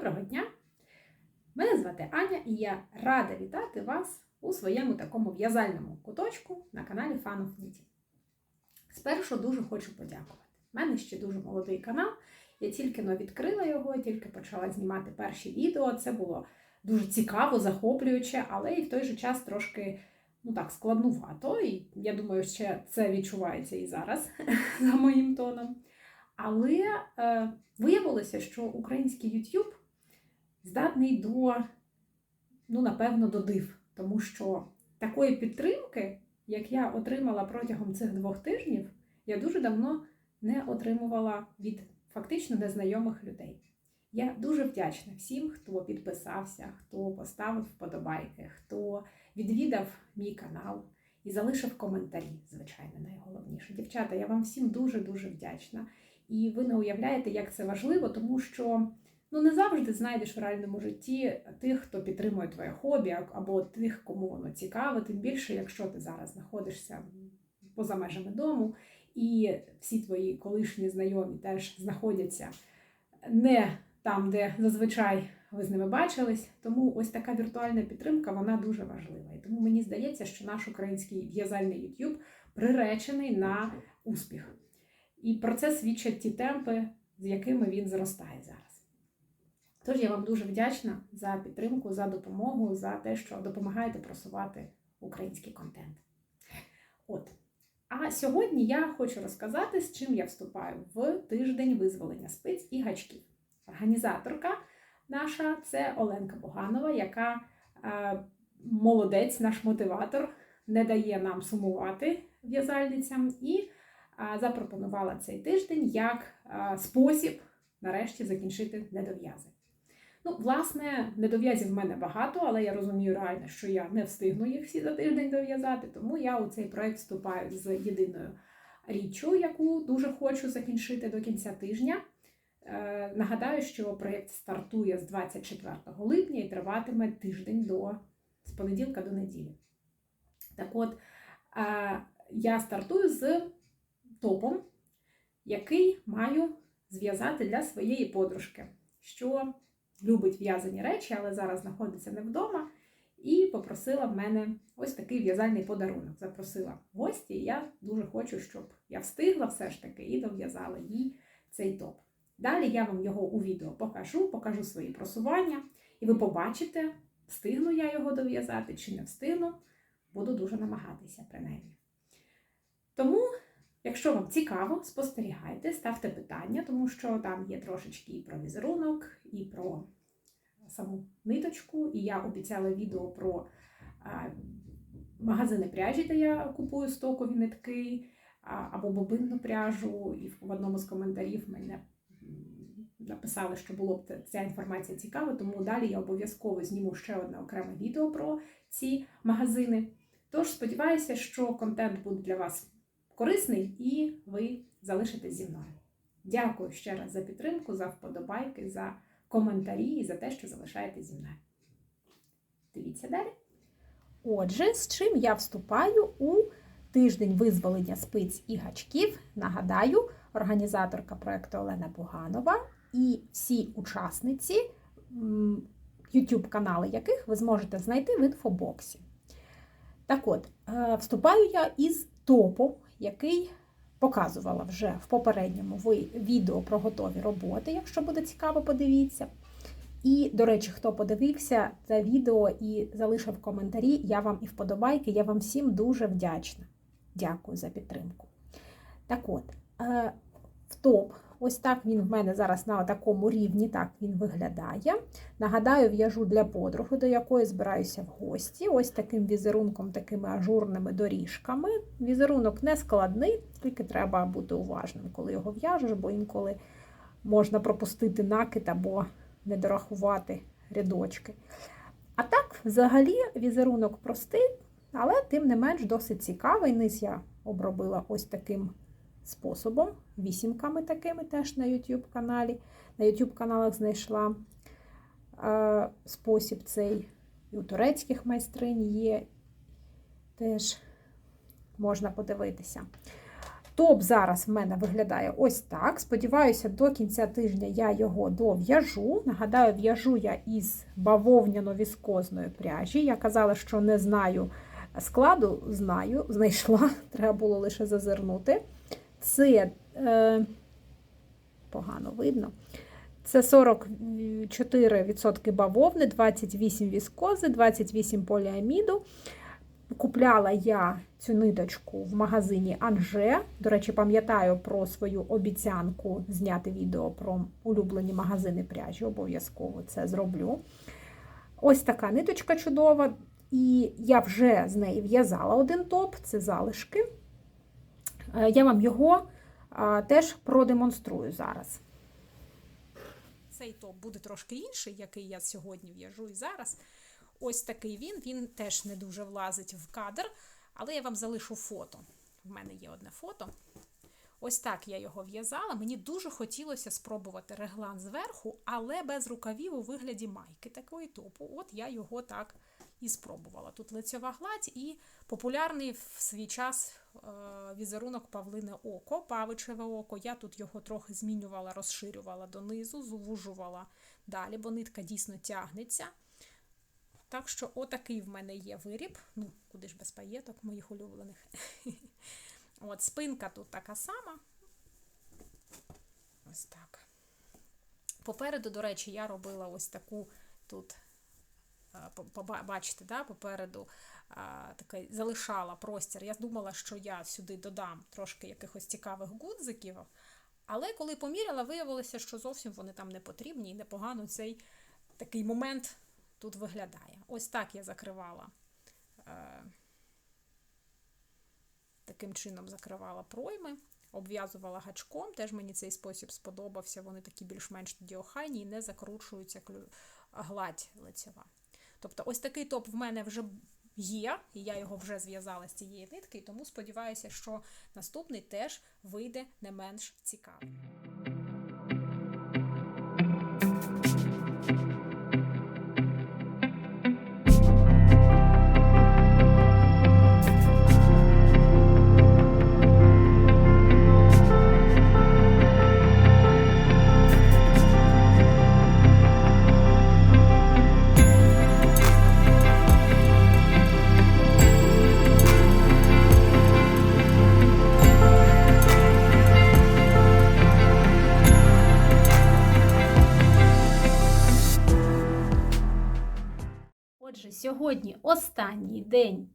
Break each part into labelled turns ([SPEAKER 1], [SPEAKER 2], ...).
[SPEAKER 1] Доброго дня! Мене звати Аня і я рада вітати вас у своєму такому в'язальному куточку на каналі Fun of Knitting. Спершу дуже хочу подякувати. У мене ще дуже молодий канал. Я тільки но відкрила його, тільки почала знімати перші відео. Це було дуже цікаво, захоплююче, але і в той же час трошки ну так, складнувато. І я думаю, що це відчувається і зараз за моїм тоном. Але е, виявилося, що український YouTube здатний до, ну, напевно, до див, тому що такої підтримки, як я отримала протягом цих двох тижнів, я дуже давно не отримувала від фактично незнайомих людей. Я дуже вдячна всім, хто підписався, хто поставив вподобайки, хто відвідав мій канал і залишив коментарі, звичайно, найголовніше. Дівчата, я вам всім дуже-дуже вдячна. І ви не уявляєте, як це важливо, тому що ну, не завжди знайдеш в реальному житті тих, хто підтримує твоє хобі, або тих, кому воно цікаве, тим більше, якщо ти зараз знаходишся поза межами дому, і всі твої колишні знайомі теж знаходяться не там, де зазвичай ви з ними бачились. Тому ось така віртуальна підтримка вона дуже важлива. І тому мені здається, що наш український в'язальний YouTube приречений на успіх. І про це свідчать ті темпи, з якими він зростає зараз. Тож я вам дуже вдячна за підтримку, за допомогу, за те, що допомагаєте просувати український контент. От. А сьогодні я хочу розказати, з чим я вступаю в тиждень визволення спиць і гачків. Організаторка наша це Оленка Боганова, яка е, молодець, наш мотиватор, не дає нам сумувати в'язальницям і запропонувала цей тиждень як спосіб нарешті закінчити недов'язи. Ну, власне, недов'язів в мене багато, але я розумію реально, що я не встигну їх всі за тиждень дов'язати, тому я у цей проект вступаю з єдиною річчю, яку дуже хочу закінчити до кінця тижня. Е, нагадаю, що проєкт стартує з 24 липня і триватиме тиждень до з понеділка до неділі. Так от, е, я стартую з топом, який маю зв'язати для своєї подружки, що любить в'язані речі, але зараз знаходиться не вдома. І попросила в мене ось такий в'язальний подарунок. Запросила гості, і я дуже хочу, щоб я встигла все ж таки і дов'язала їй цей топ. Далі я вам його у відео покажу, покажу свої просування, і ви побачите, встигну я його дов'язати чи не встигну, буду дуже намагатися принаймні. Тому Якщо вам цікаво, спостерігайте, ставте питання, тому що там є трошечки і про візерунок, і про саму ниточку. І я обіцяла відео про магазини пряжі, де я купую стокові нитки або бобинну пряжу. І в одному з коментарів мене написали, що було б ця інформація цікава, тому далі я обов'язково зніму ще одне окреме відео про ці магазини. Тож сподіваюся, що контент буде для вас корисний і ви залишитесь зі мною. Дякую ще раз за підтримку, за вподобайки, за коментарі і за те, що залишаєтесь зі мною. Дивіться далі. Отже, з чим я вступаю у тиждень визволення спиць і гачків. Нагадаю, організаторка проєкту Олена Буганова і всі учасниці, YouTube канали яких ви зможете знайти в інфобоксі. Так от, е, вступаю я із топу, який показувала вже в попередньому відео про готові роботи, якщо буде цікаво, подивіться. І, до речі, хто подивився це відео і залишив коментарі, я вам і вподобайки, я вам всім дуже вдячна. Дякую за підтримку. Так от, е, в топ Ось так він в мене зараз на такому рівні, так він виглядає. Нагадаю, в'яжу для подруги, до якої збираюся в гості. Ось таким візерунком, такими ажурними доріжками. Візерунок не складний, тільки треба бути уважним, коли його в'яжеш, бо інколи можна пропустити накид або не дорахувати рядочки. А так, взагалі, візерунок простий, але тим не менш досить цікавий. Низ я обробила ось таким способом, вісімками такими теж на YouTube каналі. На YouTube каналах знайшла е, спосіб цей. І у турецьких майстринь є, теж можна подивитися. Топ зараз в мене виглядає ось так. Сподіваюся, до кінця тижня я його дов'яжу. Нагадаю, в'яжу я із бавовняно-віскозної пряжі. Я казала, що не знаю складу, знаю, знайшла, треба було лише зазирнути. Це е, погано видно. Це 44% бавовни, 28 віскози, 28 поліаміду. Купляла я цю ниточку в магазині Анже. До речі, пам'ятаю про свою обіцянку зняти відео про улюблені магазини пряжі. Обов'язково це зроблю. Ось така ниточка чудова. І я вже з неї в'язала один топ, це залишки. Е, Я вам його теж продемонструю зараз. Цей топ буде трошки інший, який я сьогодні в'яжу і зараз. Ось такий він. Він теж не дуже влазить в кадр, але я вам залишу фото. В мене є одне фото. Ось так я його в'язала. Мені дуже хотілося спробувати реглан зверху, але без рукавів у вигляді майки такої топу. От я його так і спробувала. Тут лицьова гладь і популярний в свій час е, візерунок павлине око, павичеве око. Я тут його трохи змінювала, розширювала донизу, звужувала далі, бо нитка дійсно тягнеться. Так що, отакий в мене є виріб. Ну, куди ж без паєток моїх улюблених. От, спинка тут така сама. Ось так. Попереду, до речі, я робила ось таку тут, бачите, да, попереду такий, залишала простір. Я думала, що я сюди додам трошки якихось цікавих гудзиків. Але коли поміряла, виявилося, що зовсім вони там не потрібні і непогано цей такий момент тут виглядає. Ось так я закривала. Е, таким чином закривала пройми, обв'язувала гачком. Теж мені цей спосіб сподобався. Вони такі більш-менш тоді охайні і не закручуються гладь лицева. Тобто, ось такий топ в мене вже є, і я його вже зв'язала з цієї нитки, тому сподіваюся, що наступний теж вийде не менш цікавий. Останній день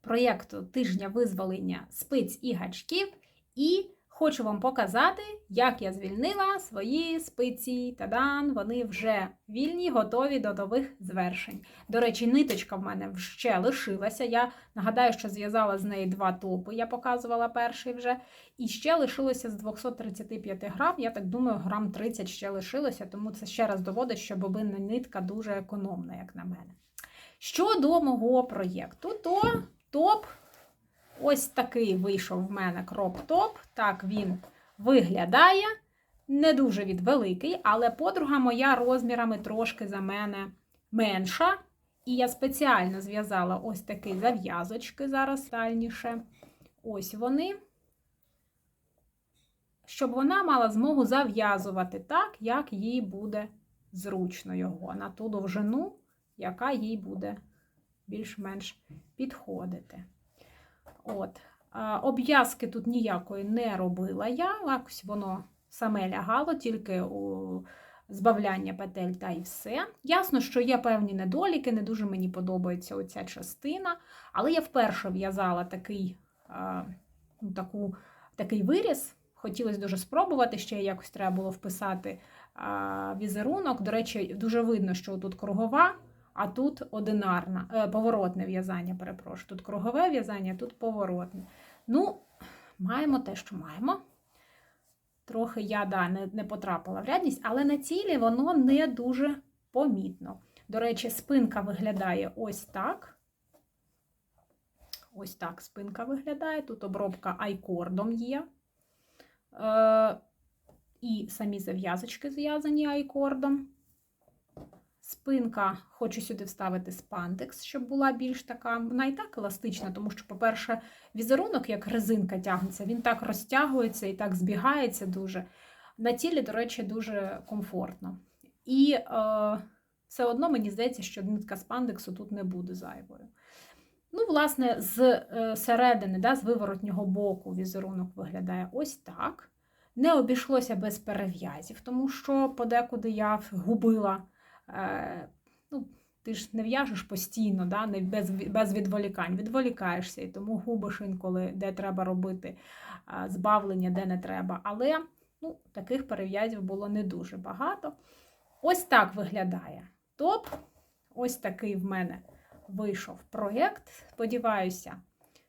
[SPEAKER 1] проєкту тижня визволення спиць і гачків, і хочу вам показати, як я звільнила свої спиці. Тадан, вони вже вільні, готові до нових звершень. До речі, ниточка в мене ще лишилася. Я нагадаю, що зв'язала з неї два топи, я показувала перший вже. І ще лишилося з 235 грам. Я так думаю, грам 30 ще лишилося, тому це ще раз доводить, що бобинна нитка дуже економна, як на мене. Щодо мого проєкту, то топ ось такий вийшов в мене кроп-топ. Так він виглядає. Не дуже від великий, але подруга моя розмірами трошки за мене менша. І я спеціально зв'язала ось такі зав'язочки, зараз дальніше. Ось вони. Щоб вона мала змогу зав'язувати так, як їй буде зручно його на ту довжину, яка їй буде більш-менш підходити. От. Обв'язки тут ніякої не робила я, якось воно саме лягало, тільки у збавляння петель та і все. Ясно, що є певні недоліки, не дуже мені подобається оця частина, але я вперше в'язала такий, ну, таку, такий виріз. Хотілося дуже спробувати, ще якось треба було вписати візерунок. До речі, дуже видно, що тут кругова, а тут одинарна, е, поворотне в'язання, перепрошую. Тут кругове в'язання, тут поворотне. Ну, маємо те, що маємо. Трохи я да, не, не потрапила в рядність, але на тілі воно не дуже помітно. До речі, спинка виглядає ось так. Ось так спинка виглядає. Тут обробка айкордом є. Е, І самі зав'язочки зв'язані айкордом. Спинка, хочу сюди вставити спандекс, щоб була більш така. Вона і так еластична, тому що, по-перше, візерунок, як резинка тягнеться, він так розтягується і так збігається дуже. На тілі, до речі, дуже комфортно. І е, все одно мені здається, що нитка спандексу тут не буде зайвою. Ну, власне, з е, середини, да, з виворотнього боку візерунок виглядає ось так. Не обійшлося без перев'язів, тому що подекуди я губила. Е, ну, ти ж не в'яжеш постійно, да, не, без, без відволікань. Відволікаєшся, і тому губиш інколи, де треба робити е, збавлення, де не треба. Але ну, таких перев'язів було не дуже багато. Ось так виглядає топ. Ось такий в мене вийшов проєкт. Сподіваюся,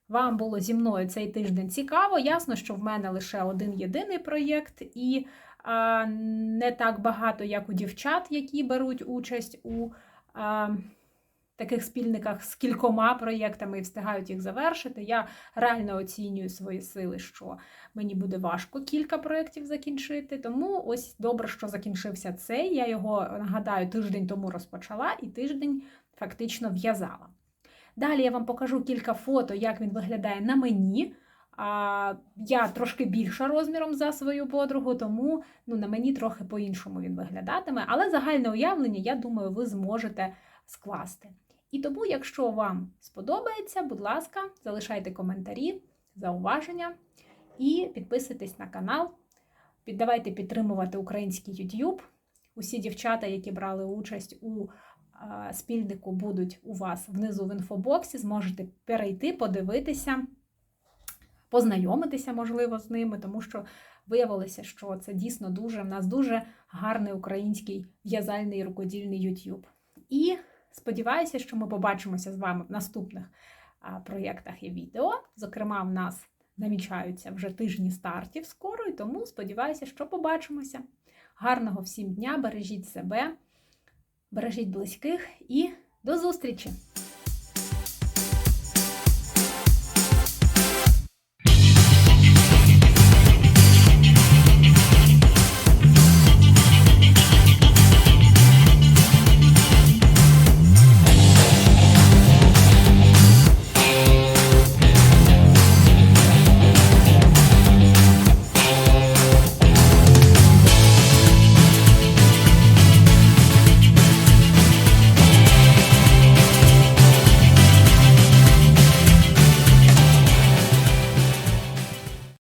[SPEAKER 1] вам було зі мною цей тиждень цікаво. Ясно, що в мене лише один єдиний проєкт, і не так багато, як у дівчат, які беруть участь у таких спільниках з кількома проєктами і встигають їх завершити. Я реально оцінюю свої сили, що мені буде важко кілька проєктів закінчити. Тому ось добре, що закінчився цей. Я його нагадаю, тиждень тому розпочала і тиждень фактично в'язала. Далі я вам покажу кілька фото, як він виглядає на мені. А, Я трошки більша розміром за свою подругу, тому ну, на мені трохи по-іншому він виглядатиме. Але загальне уявлення, я думаю, ви зможете скласти. І тому, якщо вам сподобається, будь ласка, залишайте коментарі, зауваження і підписуйтесь на канал. Давайте підтримувати український YouTube. Усі дівчата, які брали участь у спільнику будуть у вас внизу в інфобоксі, зможете перейти, подивитися, познайомитися, можливо, з ними, тому що виявилося, що це дійсно дуже в нас дуже гарний український в'язальний рукодільний YouTube. І сподіваюся, що ми побачимося з вами в наступних проєктах і відео. Зокрема, в нас намічаються вже тижні стартів скоро, і тому сподіваюся, що побачимося. Гарного всім дня! Бережіть себе! Бережіть близьких і до зустрічі!